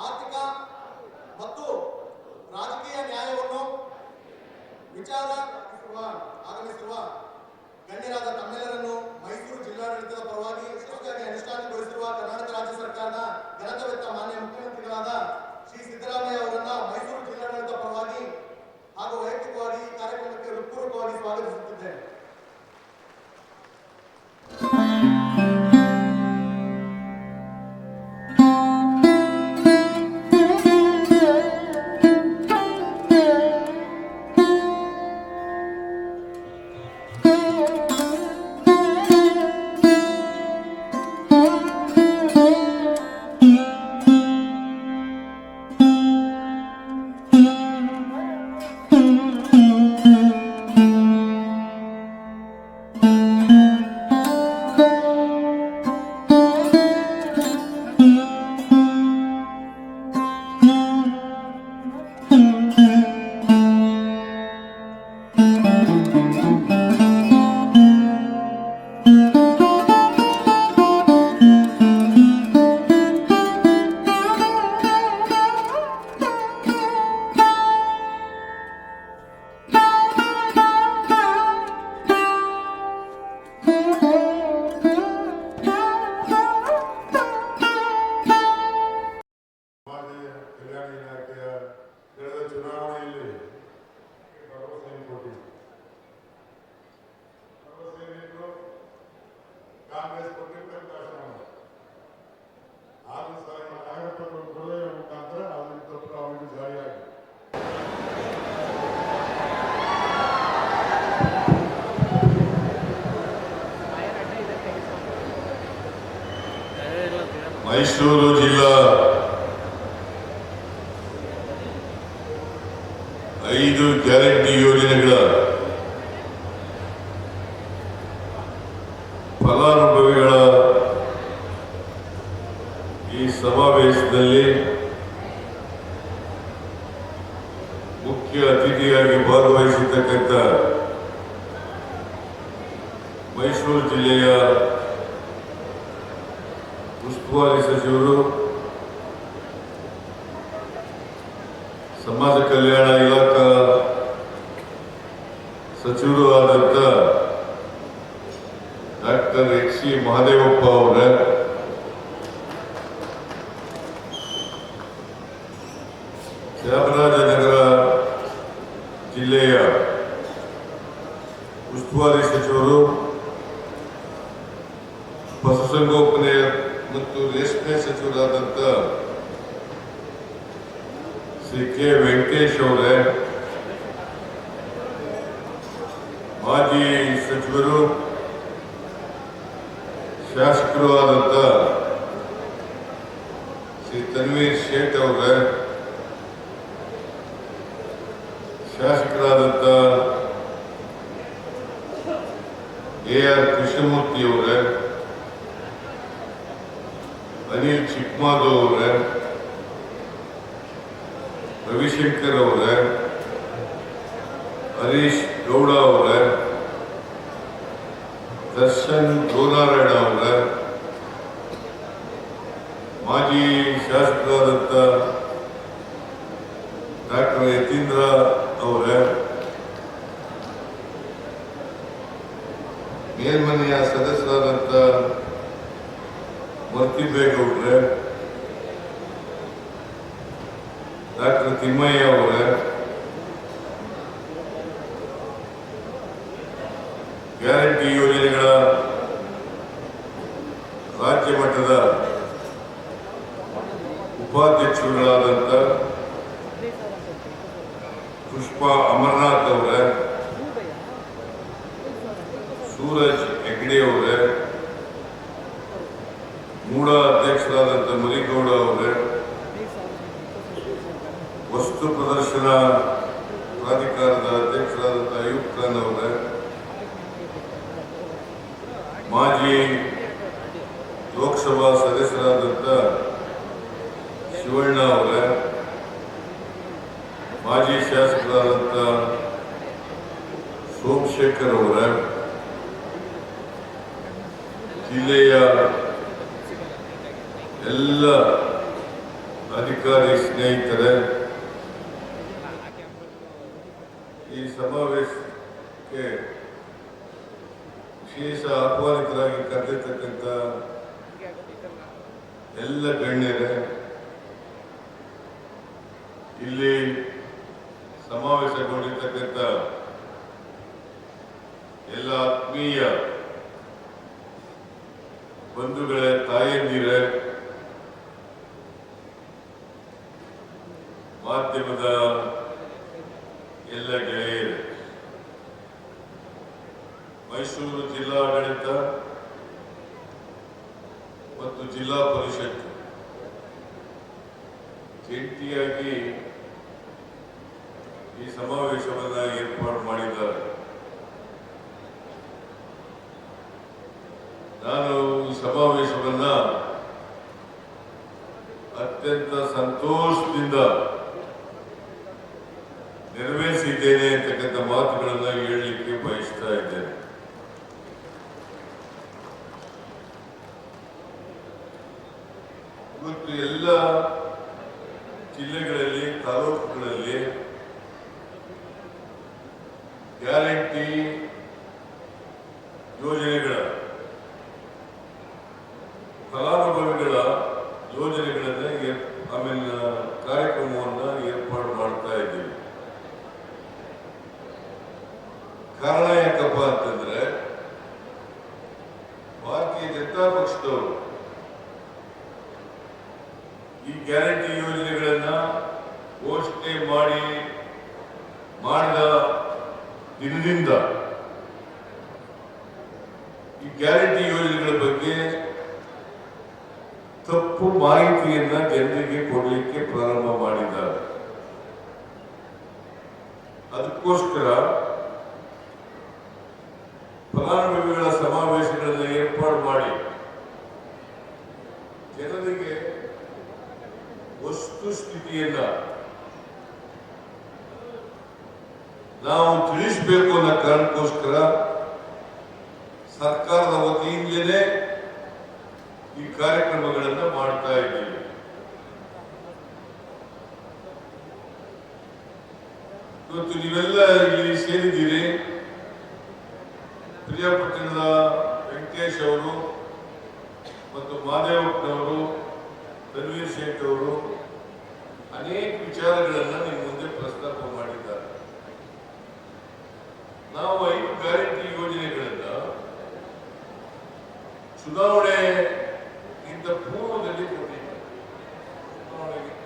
ಆರ್ಥಿಕ ಮತ್ತು ರಾಜಕೀಯ ನ್ಯಾಯವನ್ನು ವಿಚಾರ ಆಗಮಿಸಿರುವ ಗಣ್ಯರಾದ ತಮ್ಮೆಲ್ಲರನ್ನು ಮೈಸೂರು ಜಿಲ್ಲಾಡಳಿತದ ಪರವಾಗಿ ಯಶಸ್ವಿಯಾಗಿ ಅನುಷ್ಠಾನಗೊಳಿಸಿರುವ ಕರ್ನಾಟಕ ರಾಜ್ಯ ಸರ್ಕಾರದ ಘನತವೆತ್ತ ಮಾನ್ಯ ಮುಖ್ಯಮಂತ್ರಿಗಳಾದ ಶ್ರೀ ಸಿದ್ದರಾಮಯ್ಯ ಅವರನ್ನ ಮೈಸೂರು ಜಿಲ್ಲಾಡಳಿತ ಪರವಾಗಿ ಹಾಗೂ ವೈಯಕ್ತಿಕವಾಗಿ ಕಾರ್ಯಕ್ರಮಕ್ಕೆ ಹೃತ್ಪೂರ್ವಕವಾಗಿ ಸ್ವಾಗತಿಸುತ್ತೇನೆ. ಮೈಸೂರು ಜಿಲ್ಲಾ ಐದು ಗ್ಯಾರಂಟಿ ಯೋಜನೆಗಳ ಫಲಾನುಭವಿಗಳ ಈ ಸಮಾವೇಶದಲ್ಲಿ ಮುಖ್ಯ ಅತಿಥಿಯಾಗಿ ಭಾಗವಹಿಸಿರ್ತಕ್ಕಂಥ ಮೈಸೂರು ಜಿಲ್ಲೆಯ ಉಸ್ತುವಾರಿ ಸಚಿವರು ಸಮಾಜ ಕಲ್ಯಾಣ ಇಲಾಖಾ ಸಚಿವರು ಆದಂಥ ಡಾಕ್ಟರ್ ಎಚ್ ಸಿ ಮಹದೇವಪ್ಪ ಅವರ ಚಾಮರಾಜನಗರ ಜಿಲ್ಲೆಯ ಉಸ್ತುವಾರಿ ಸಚಿವರು ಪಶುಸಂಗೋಪನೆ ಮತ್ತು ರೇಷ್ಮೆ ಸಚಿವರಾದಂಥ ಶ್ರೀ ಕೆ ವೆಂಕಟೇಶ್ ಅವರೇ ಮಾಜಿ ಸಚಿವರು ಶಾಸಕರು ಆದಂಥ ಶ್ರೀ ತನ್ವೀರ್ ಶೇಟ್ ಅವರೇ ಶಾಸಕರಾದಂಥ ಎ ಆರ್ ಕೃಷ್ಣಮೂರ್ತಿ ಅವರೇ, ಅನಿಲ್ ಚಿಕ್ಮಾದು ಅವರೇ, ರವಿಶಂಕರ್ ಅವರೇ, ಹರೀಶ್ ಗೌಡ ಅವರೇ, ದರ್ಶನ್ ಗೋನಾರಾಯಣ ಅವರೇ ಮಾಜಿ ಶಾಸಕರಾದಂಥ ಡಾಕ್ಟರ್ ಯತೀಂದ್ರ ಅವರೇ ಮೇಲ್ಮನೆಯ ಸದಸ್ಯರಾದಂಥ ಮರ್ತಿಬೇಗೌಡ್ರೆ ಡಾಕ್ಟರ್ ತಿಮ್ಮಯ್ಯ ಅವರೇ ಗ್ಯಾರಂಟಿ ಯೋಜನೆಗಳ ರಾಜ್ಯ ಮಟ್ಟದ ಉಪಾಧ್ಯಕ್ಷರುಗಳಾದಂಥ ಪುಷ್ಪ ಅಮರನಾಥ್ ಅವರೇ, ಸೂರಜ್ ಹೆಗ್ಡೆ ಅವರೇ ಮೂಡ ಅಧ್ಯಕ್ಷರಾದಂಥ ಮರಿಗೌಡ ಅವರೇ, ವಸ್ತು ಪ್ರದರ್ಶನ ಪ್ರಾಧಿಕಾರದ ಅಧ್ಯಕ್ಷರಾದಂಥ ಅಯೂಬ್ ಖಾನ್ ಅವರೇ, ಮಾಜಿ ಲೋಕಸಭಾ ಸದಸ್ಯರಾದಂಥ ಶಿವಣ್ಣ ಅವರೇ ಮಾಜಿ ಶಾಸಕರಾದಂಥ ಸೋಮಶೇಖರ್ ಅವರೇ ಜಿಲ್ಲೆಯ ಎಲ್ಲ ಅಧಿಕಾರಿ ಸ್ನೇಹಿತರೆ, ಈ ಸಮಾವೇಶಕ್ಕೆ ವಿಶೇಷ ಆಹ್ವಾನಿತರಾಗಿ ಕರೆದಿರ್ತಕ್ಕಂಥ ಎಲ್ಲ ಗಣ್ಯರೇ ಇಲ್ಲಿ ಸಮಾವೇಶಗೊಂಡಿರ್ತಕ್ಕಂಥ ಎಲ್ಲ ಆತ್ಮೀಯ ಬಂಧುಗಳ ತಾಯಂದಿರ ಮಾಧ್ಯಮದ ಎಲ್ಲ ಗೆಳೆಯರು ಮೈಸೂರು ಜಿಲ್ಲಾಡಳಿತ ಮತ್ತು ಜಿಲ್ಲಾ ಪರಿಷತ್ ಗ್ಯಾರಂಟಿ ಯೋಜನೆಗಳ ಫಲಾನುಭವಿಗಳ ಯೋಜನೆಗಳನ್ನ ಏರ್- ಆಮೇಲೆ ಕಾರ್ಯಕ್ರಮವನ್ನ ಏರ್ಪಾಡು ಮಾಡ್ತಾ ಇದ್ದೀವಿ ಕಾರಣ ಯಾಕಪ್ಪ ಅಂತಂದ್ರೆ ಭಾರತೀಯ ಜನತಾ ಪಕ್ಷದವರು ಈ ಗ್ಯಾರಂಟಿ ಯೋಜನೆಗಳನ್ನ ಘೋಷಣೆ ಮಾಡಿ ಮಾಡಿದ ದಿನದಿಂದ ಈ ಗ್ಯಾರಂಟಿ ಯೋಜನೆಗಳ ಬಗ್ಗೆ ತಪ್ಪು ಮಾಹಿತಿಯನ್ನ ಜನರಿಗೆ ಕೊಡಲಿಕ್ಕೆ ಪ್ರಾರಂಭ ಮಾಡಿದ್ದಾರೆ ಅದಕ್ಕೋಸ್ಕರ ಫಲಾನುಭವಿಗಳ ಸಮಾವೇಶಗಳನ್ನು ಏರ್ಪಾಡು ಮಾಡಿ ಜನರಿಗೆ ವಸ್ತುಸ್ಥಿತಿಯನ್ನ ನಾವು ತಿಳಿಸಬೇಕು ಅನ್ನೋ ಕಾರಣಕ್ಕೋಸ್ಕರ ಸರ್ಕಾರದ ವತಿಯಿಂದಲೇ ಈ ಕಾರ್ಯಕ್ರಮಗಳನ್ನು ಮಾಡ್ತಾ ಇದ್ದೀವಿ. ಇವತ್ತು ನೀವೆಲ್ಲ ಇಲ್ಲಿ ಸೇರಿದ್ದೀರಿ. ವೆಂಕಟೇಶ್ ಅವರು ಮತ್ತು ಮಾದೇವಪ್ಪನವರು, ತನ್ವೀರ್ ಶೇಖ್ ಅವರು ಅನೇಕ ವಿಚಾರಗಳನ್ನು ನಿಮ್ಮ ಮುಂದೆ ಪ್ರಸ್ತಾಪ ಮಾಡಿದ್ದಾರೆ. ನಾವು ಐದು ಗ್ಯಾರಂಟಿ ಯೋಜನೆಗಳನ್ನ ಚುನಾವಣೆ ಇಂತ ಪೂರ್ವದಲ್ಲಿ ಕೊಟ್ಟಿದ್ದಾರೆ ಚುನಾವಣೆಗಿಂತ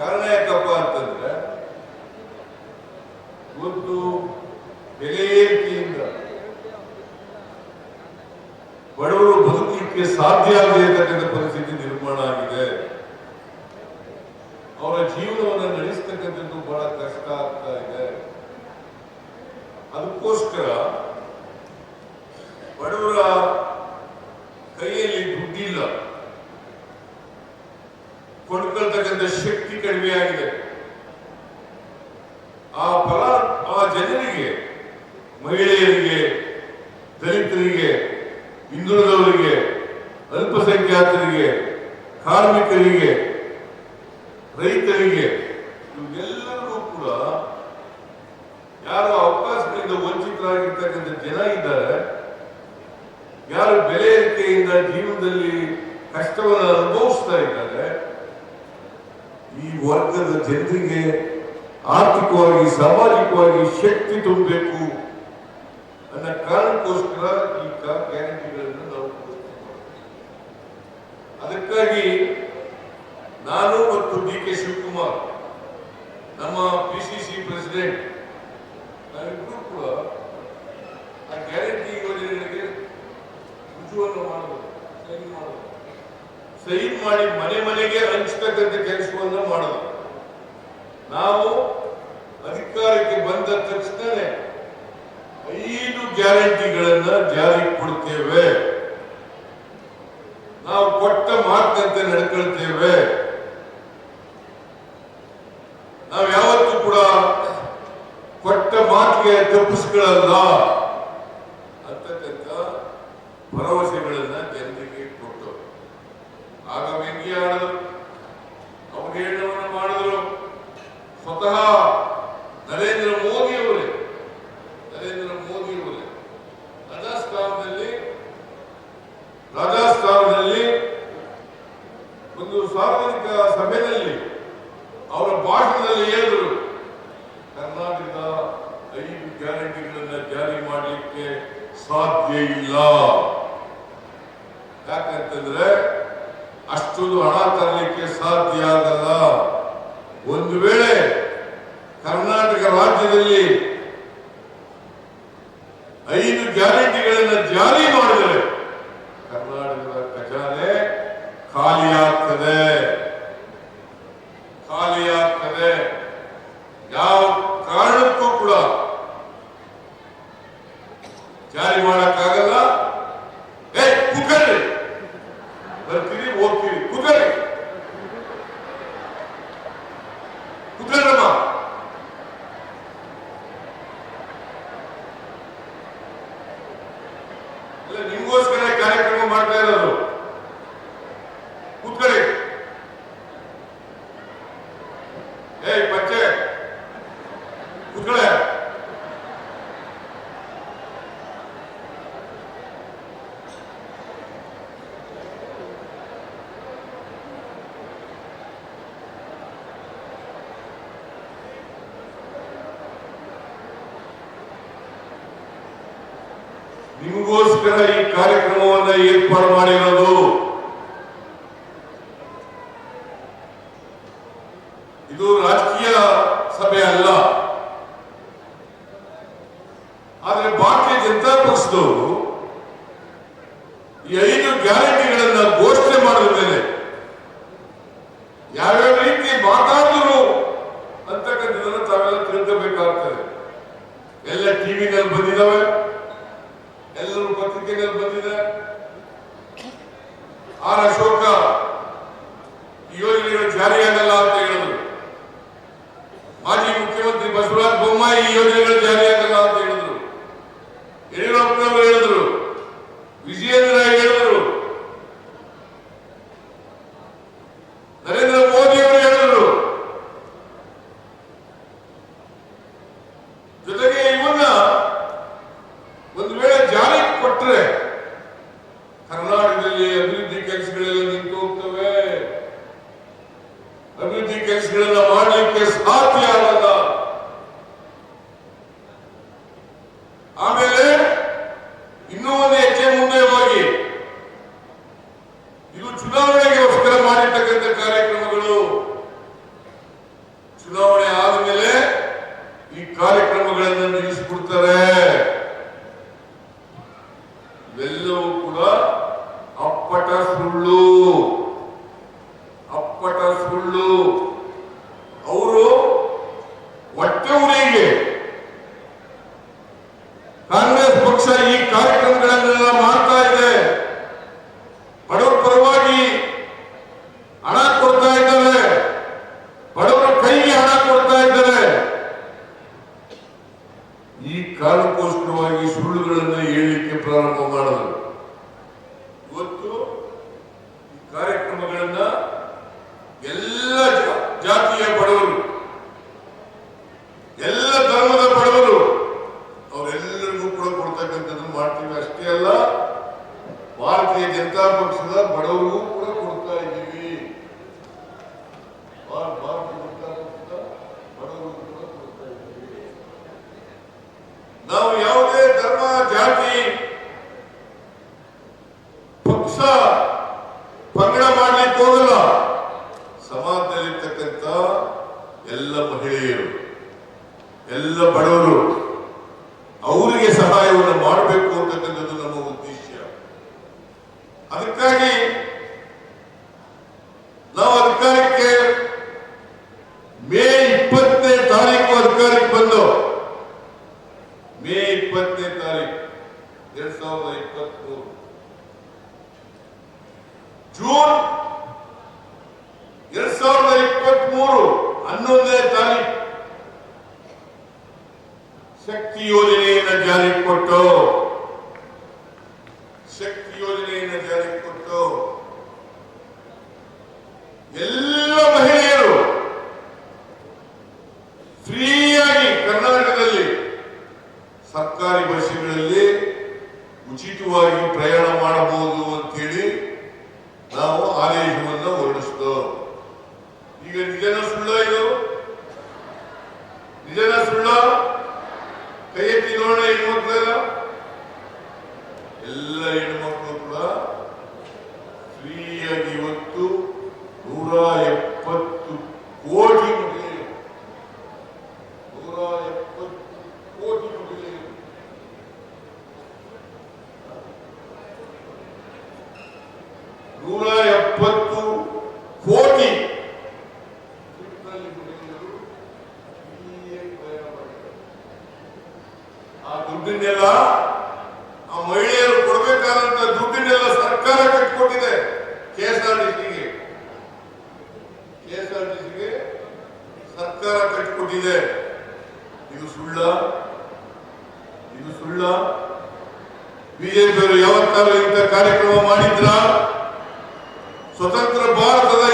ಕಾರಣ ಯಾಕಪ್ಪ ಅಂತಂದ್ರೆ ಇವತ್ತು ಬೆಲೆ ಏರಿಕೆಯಿಂದ ಬಡವರು ಬದುಕಲಿಕ್ಕೆ ಸಾಧ್ಯ ಆಗದೇ ಪರಿಸ್ಥಿತಿ ನಿರ್ಮಾಣ ಆಗಿದೆ. ಅವರ ಜೀವನವನ್ನು ನಡೆಸತಕ್ಕಂಥದ್ದು ಬಹಳ ಕಷ್ಟ ಆಗ್ತಾ ಇದೆ. ಅದಕ್ಕೋಸ್ಕರ ಬಡವರ ಕೈಯಲ್ಲಿ ದುಡ್ಡಿಲ್ಲ. ಕೊಂಡ್ಕೊಳ್ತಕ್ಕಂಥ ಶಕ್ತಿ ಕಡಿಮೆ ಆಗಿದೆ. ಆ ಫಲ, ಆ ಜನರಿಗೆ, ಮಹಿಳೆಯರಿಗೆ, ದಲಿತರಿಗೆ, ಹಿಂದುಳಿದವರಿಗೆ ಅಲ್ಪಸಂಖ್ಯಾತರಿಗೆ, ಕಾರ್ಮಿಕರಿಗೆ, ರೈತರಿಗೆ ಇವೆಲ್ಲರಿಗೂ ಕೂಡ ಯಾರು ಅವಕಾಶದಿಂದ ವಂಚಿತರಾಗಿರ್ತಕ್ಕಂಥ ಜನ ಇದ್ದಾರೆ. ಯಾರು ಬೆಲೆ ಏರಿಕೆಯಿಂದ ಜೀವನದಲ್ಲಿ ಕಷ್ಟವನ್ನು ಅನುಭವಿಸ್ತಾ ಇದ್ದಾರೆ. ಈ ವರ್ಗದ ಜನರಿಗೆ ಆರ್ಥಿಕವಾಗಿ, ಸಾಮಾಜಿಕವಾಗಿ ಶಕ್ತಿ ತುಂಬಬೇಕು ಅನ್ನೋ ಕಾರಣಕ್ಕೋಸ್ಕರ ಈ ಕಾ- ಗ್ಯಾರಂಟಿಗಳನ್ನು ನಾವು ಘೋಷಣೆ ಮಾಡ್ತೀವಿ. ಅದಕ್ಕಾಗಿ ನಾನು ಮತ್ತು ಡಿ ಕೆ ಶಿವಕುಮಾರ್, ನಮ್ಮ ಪಿ ಸಿ ಸಿ ಪ್ರೆಸಿಡೆಂಟ್ ನಾವಿಬ್ಬರೂ ಕೂಡ ಆ ಗ್ಯಾರಂಟಿ ಯೋಜನೆಗಳಿಗೆ ರುಜುವನ್ನು ಮಾಡಬೇಕು ಸಹಿ ಮಾಡಬೇಕು. ಸೈನ್ ಮಾಡಿ ಮನೆ ಮನೆಗೆ ಹಂಚತಕ್ಕಂಥ ಕೆಲಸವನ್ನು ಮಾಡೋದು ನಾವು ಅಧಿಕಾರಕ್ಕೆ ಬಂದ ತಕ್ಷಣವೇ ಐದು ಗ್ಯಾರಂಟಿಗಳನ್ನು ಜಾರಿಗೆ ಕೊಡ್ತೇವೆ. ನಾವು ಕೊಟ್ಟ ಮಾತಿನಂತೆ ನಡ್ಕೊಳ್ತೇವೆ. ನಾವು ಯಾವತ್ತೂ ಕೂಡ ಕೊಟ್ಟ ಮಾತಿಗೆ ತಪ್ಪಿಸ್ಕೊಳ್ಳಲ್ಲ. ಸಾರ್ವಜನಿಕ ಸಭೆಯಲ್ಲಿ ಅವರ ಭಾಷಣದಲ್ಲಿ ಹೇಳಿದರು, ಕರ್ನಾಟಕದ ಐದು ಗ್ಯಾರಂಟಿಗಳನ್ನ ಜಾರಿ ಮಾಡಲಿಕ್ಕೆ ಸಾಧ್ಯ ಇಲ್ಲ. ಯಾಕಂತಂದ್ರೆ ಅಷ್ಟೊಂದು ಹಣ ತರಲಿಕ್ಕೆ ಸಾಧ್ಯ ಆಗಲ್ಲ. ಒಂದು ವೇಳೆ ಕರ್ನಾಟಕ ರಾಜ್ಯದಲ್ಲಿ ಐದು ಗ್ಯಾರಂಟಿಗಳನ್ನು ಜಾರಿ ಕುಕ್ಕರಮ್ಮ ಇಲ್ಲ ನಿಮಗೋಸ್ಕರ ಕಾರ್ಯಕ್ರಮ ಮಾಡ್ತಾ ಇರೋದು ಕೂತ್ಕೊಳ್ಳಿ ಏಯ್ ಪಚ್ಚೆ ಕೂತ್ಕೊಳ್ಳೆ ನಿಮಗೋಸ್ಕರ ಈ ಕಾರ್ಯಕ್ರಮವನ್ನ ಏರ್ಪಾಡು ಮಾಡಿರೋದು ಇದು ರಾಜಕೀಯ ಸಭೆ ಅಲ್ಲ ಆದ್ರೆ ಭಾರತೀಯ ಜನತಾ ಪಕ್ಷದವರು ದುಡ್ಡನ್ನೆಲ್ಲ ಆ ಮಹಿಳೆಯರು ಕೊಡಬೇಕಾದಂತ ದುಡ್ಡನ್ನೆಲ್ಲ ಸರ್ಕಾರ ಕಟ್ಕೊಟ್ಟಿದೆ ಕೆ ಎಸ್ ಆರ್ ಟಿ ಸರ್ಕಾರ ಕಟ್ಕೊಟ್ಟಿದೆ ಇದು ಸುಳ್ಳ? ಇದು ಸುಳ್ಳ? ಬಿಜೆಪಿಯವರು ಯಾವತ್ತಾರು ಇಂಥ ಕಾರ್ಯಕ್ರಮ ಮಾಡಿದ್ರ? ಸ್ವತಂತ್ರ ಭಾರತದ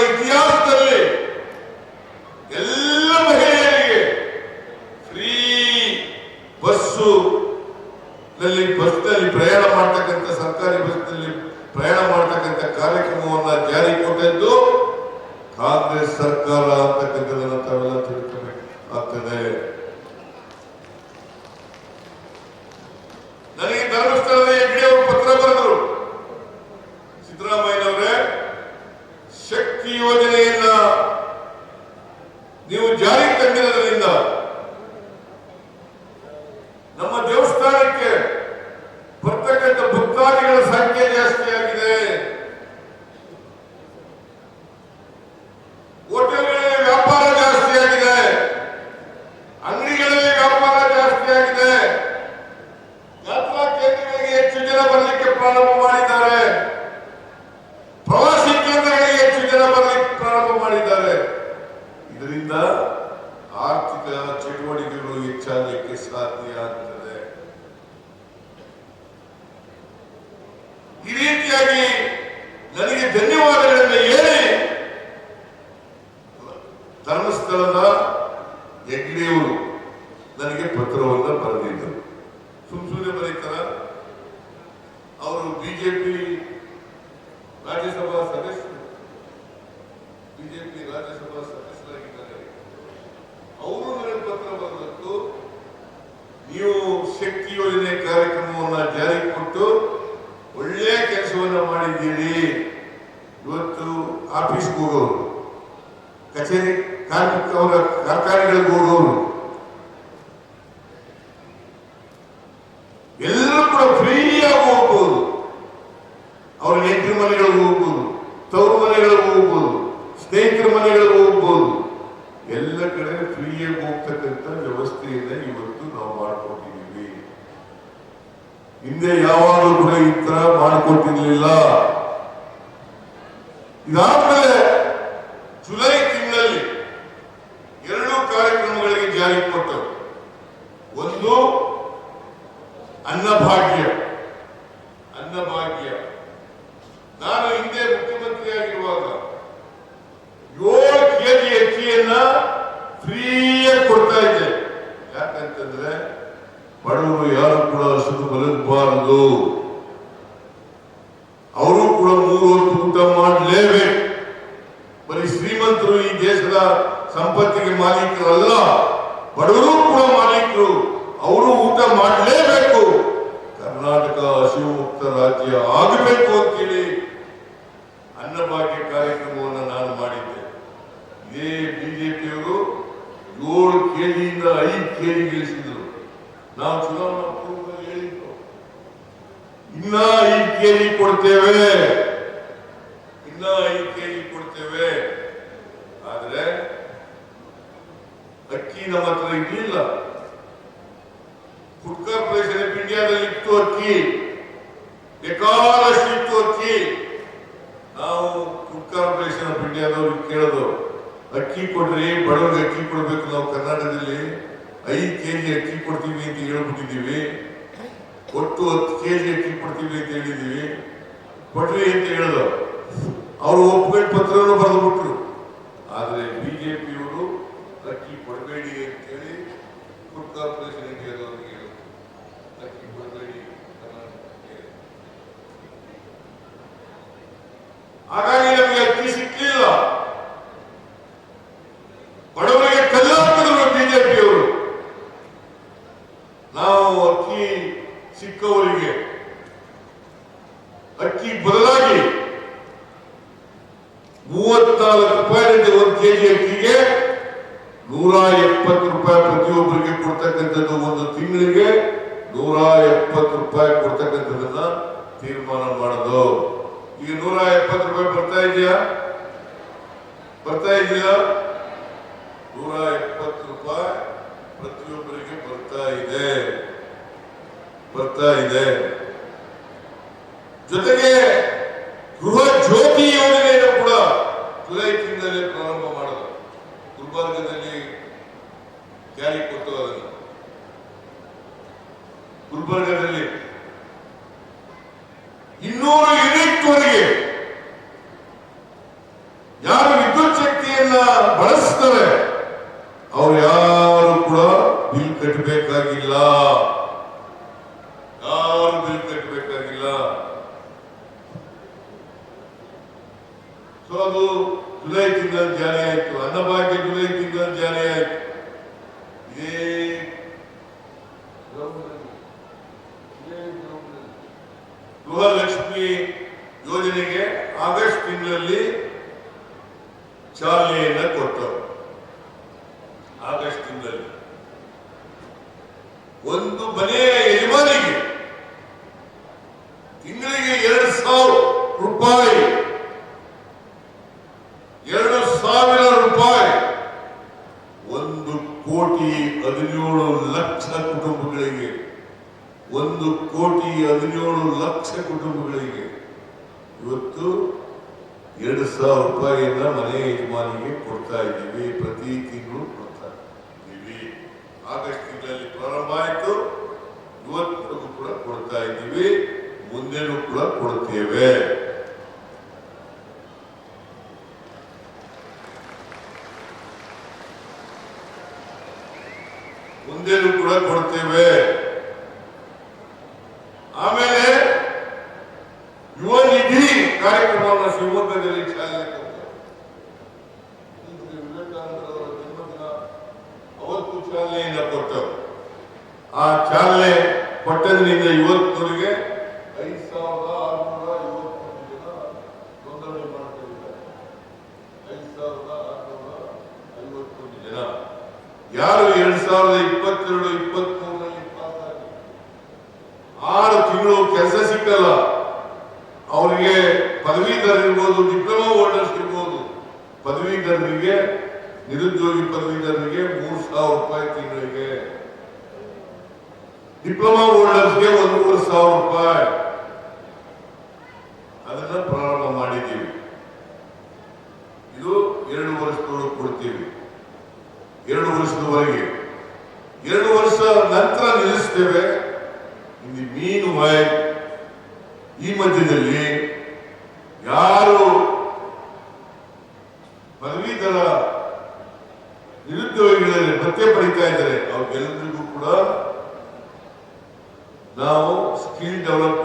ಬಸ್ನಲ್ಲಿ ಪ್ರಯಾಣ ಮಾಡ್ತಕ್ಕಂಥ ಸರ್ಕಾರಿ ಬಸ್ನಲ್ಲಿ ಪ್ರಯಾಣ ಮಾಡ್ತಕ್ಕಂಥ ಕಾರ್ಯಕ್ರಮವನ್ನ ಜಾರಿ ಕೊಟ್ಟದ್ದು ಕಾಂಗ್ರೆಸ್ ಸರ್ಕಾರ ಅಂತಕ್ಕಂಥದ್ದನ್ನು ತಾವೆಲ್ಲ ತಿಳ್ಕೊಬೇಕಾಗ್ತದೆ ನನಗೆ ಧನ್ಯವಾದಗಳನ್ನು ಅವ್ರ ನೆಂಟರ ಮನೆಗಳಿಗೆ ಹೋಗ್ಬೋದು, ತವರು ಮನೆಗಳಿಗೆ ಹೋಗ್ಬೋದು, ಸ್ನೇಹಿತರ ಮನೆಗಳಿಗೆ ಹೋಗ್ಬೋದು. ಎಲ್ಲ ಕಡೆ ಫ್ರೀಯಾಗಿ ಹೋಗ್ತಕ್ಕಂಥ ವ್ಯವಸ್ಥೆಯಿಂದ ಇವತ್ತು ನಾವು ಮಾಡಿಕೊಟ್ಟಿದ್ದೀವಿ. ಹಿಂದೆ ಯಾವಾಗಲೂ ಕೂಡ ಈ ತರ ಮಾಡಿಕೊಟ್ಟಿರ್ಲಿಲ್ಲ. ಇದಾದ್ಮೇಲೆ ಜುಲೈ ತಿಂಗಳಲ್ಲಿ ಎರಡು ಕಾರ್ಯಕ್ರಮಗಳಿಗೆ ಜಾರಿ ಕೊಟ್ಟರು ಒಂದು ಅನ್ನಭಾಗ್ಯ ಅನ್ನಭಾಗ್ಯ ನಾನು ಹಿಂದೆ ಮುಖ್ಯಮಂತ್ರಿ ಆಗಿರುವಾಗ ಏಳು ಕೆಜಿ ಅಕ್ಕಿಯನ್ನ ಫ್ರೀಯಾಗಿ ಕೊಡ್ತಾ ಇದ್ದೆ ಯಾಕಂತಂದ್ರೆ ಬಡವರು ಯಾರು ಕೂಡ ಹಸಿದು ಬದುಕಬಾರದು ಅವರು ಕೂಡ ಮೂರು ಹೊತ್ತು ಊಟ ಮಾಡಲೇಬೇಕು ಬರೀ ಶ್ರೀಮಂತರು ಈ ದೇಶದ ಸಂಪತ್ತಿಗೆ ಮಾಲೀಕರಲ್ಲ, ಬಡವರು ಕೂಡ ಮಾಲೀಕರು. ಅವರು ಊಟ ಮಾಡಲೇಬೇಕು. ಕರ್ನಾಟಕ ಹಸಿವುಕ್ತ ರಾಜ್ಯ ಆಗಬೇಕು ಅಂತೇಳಿ ಅನ್ನಭಾಗ್ಯ ಕಾರ್ಯಕ್ರಮವನ್ನು ನಾನು ಮಾಡಿದ್ದೆ. ಇದೇ ಬಿಜೆಪಿಯವರು ಏಳು ಕೆಜಿಯಿಂದ ಐದು ಕೆಜಿ ಗೆಲ್ಲಿಸಿದ್ರು. ನಾವು ಚುನಾವಣಾ ಪೂರ್ವದಲ್ಲಿ ಹೇಳಿದ್ದು. ಇನ್ನ ಐದು ಕೆಜಿ ಕೊಡ್ತೇವೆ. ಇನ್ನ ಐದು ಕೆಜಿ ಕೊಡ್ತೇವೆ. ಆದ್ರೆ ಅಕ್ಕಿ ನಮ್ಮ ಹತ್ರ ಇರಲಿಲ್ಲ. ಫುಡ್ ಕಾರ್ಪೊರೇಷನ್ ಆಫ್ ಇಂಡಿಯಾದಲ್ಲಿ ಇತ್ತು ಅಕ್ಕಿ. ಬೇಕಾದಷ್ಟು ಇತ್ತು ಅಕ್ಕಿ. ನಾವು ಫುಡ್ ಕಾರ್ಪೊರೇಷನ್ ಆಫ್ ಕೇಳೋದು, ಅಕ್ಕಿ ಕೊಡ್ರಿ, ಬಡವರಿಗೆ ಅಕ್ಕಿ ಕೊಡ್ಬೇಕು. ನಾವು ಕರ್ನಾಟಕದಲ್ಲಿ ಐದು ಕೆಜಿ ಅಕ್ಕಿ ಕೊಡ್ತೀವಿ ಅಂತ ಹೇಳ್ಬಿಟ್ಟಿದ್ದೀವಿ. ಒಟ್ಟು ಹತ್ತು ಕೆಜಿ ಅಕ್ಕಿ ಕೊಡ್ತೀವಿ ಅಂತ ಹೇಳಿದ್ದೀವಿ. ಕೊಡ್ರಿ ಅಂತ ಹೇಳೋದು. ಅವರು ಒಪ್ಪಿಗೆ ಪತ್ರವನ್ನು ಬರೆದುಬಿಟ್ರು ಆದರೆ ಬಿಜೆಪಿಯವರು ಅಕ್ಕಿ ಕೊಡಬೇಡಿ ಅಂತೇಳಿ ಫುಡ್ ಕಾರ್ಪೊರೇಷನ್ ಇಂಡಿಯಾದವರಿಗೆ ಹೇಳಿದ್ರು. ಅಕ್ಕಿ ಕೊಡಬೇಡಿ ಹಾಗಾಗಿ ನಮಗೆ ಅಕ್ಕಿ ಸಿಕ್ಲಿಲ್ಲ ಬಡವರಿಗೆ ಕಲ್ಲಾಕಿದ್ರು ಬಿಜೆಪಿಯವರು ನಾವು ಅಕ್ಕಿ ಸಿಕ್ಕವರಿಗೆ ಅಕ್ಕಿ ಬದಲಾಗಿ ಮೂವತ್ನಾಲ್ಕು ರೂಪಾಯಿನಿಂದ ಒಂದು ಕೆಜಿ ಅಕ್ಕಿಗೆ ನೂರ ಎಪ್ಪತ್ತು ರೂಪಾಯಿ ಪ್ರತಿಯೊಬ್ಬರಿಗೆ ಕೊಡ್ತಕ್ಕಂಥದ್ದು ಒಂದು ತಿಂಗಳಿಗೆ ನೂರ ಎಪ್ಪತ್ತು ರೂಪಾಯಿ ಕೊಡ್ತಕ್ಕಂಥದ್ದನ್ನ ತೀರ್ಮಾನ ಮಾಡೋದು. ಈ ನೂರ ಎಪ್ಪತ್ತು ರೂಪಾಯಿ ಬರ್ತಾ ಇದೆಯಾ? ಬರ್ತಾ ಇದೆಯಾ? ನೂರ ಎಪ್ಪತ್ತು ರೂಪಾಯಿ ಪ್ರತಿಯೊಬ್ಬರಿಗೆ ಬರ್ತಾ ಇದೆ. ಬರ್ತಾ ಇದೆ. ಜೊತೆಗೆ ಗೃಹ ಜ್ಯೋತಿ ಯೋಜನೆಯನ್ನು ಕೂಡ ಜುಲೈ ತಿಂಗಳಲ್ಲಿ ಪ್ರಾರಂಭ ಮಾಡೋದು. ಗುಲ್ಬರ್ಗದಲ್ಲಿ ಜಾರಿ ಕೊಟ್ಟು ಅದನ್ನು ಗುಲ್ಬರ್ಗದಲ್ಲಿ ಇನ್ನೂರು ಯೂನಿಟ್ ವರೆಗೆ ಯಾರು ವಿದ್ಯುತ್ ಶಕ್ತಿಯನ್ನ ಬಳಸ್ತಾರೆ, ಅವ್ರು ಯಾರು ಕೂಡ ಬಿಲ್ ಕಟ್ಟಬೇಕಾಗಿಲ್ಲ ಈ ಹದಿನೇಳು ಲಕ್ಷ ಕುಟುಂಬಗಳಿಗೆ ಇವತ್ತು ಎರಡು ಸಾವಿರ ರೂಪಾಯಿಯಿಂದ ಮನೆ ಯಜಮಾನಿಗೆ ಕೊಡ್ತಾ ಇದ್ದೀವಿ. ಪ್ರತಿ ತಿಂಗಳು ಕೊಡ್ತಾ ಇದ್ದೀವಿ. ಆಗಸ್ಟ್ ತಿಂಗಳಲ್ಲಿ ಪ್ರಾರಂಭ ಆಯಿತು. ಇವತ್ತು ಕೂಡ ಕೊಡ್ತಾ ಇದ್ದೀವಿ. ಮುಂದೆನೂ ಕೂಡ ಕೊಡ್ತೇವೆ. ಮುಂದೆನೂ ಕೂಡ ಕೊಡ್ತೇವೆ. ಚಂದ್ರಗಳು ಇಪ್ಪತ್ತು ಇತರ ನಿರುದ್ಯೋಗಿಗಳಲ್ಲಿ ಮತ್ತೆ ಪಡಿತಾ ಇದ್ದಾರೆ. ಅವ್ರಿಗೆಲ್ಲರಿಗೂ ಕೂಡ ನಾವು ಸ್ಕಿಲ್ ಡೆವಲಪ್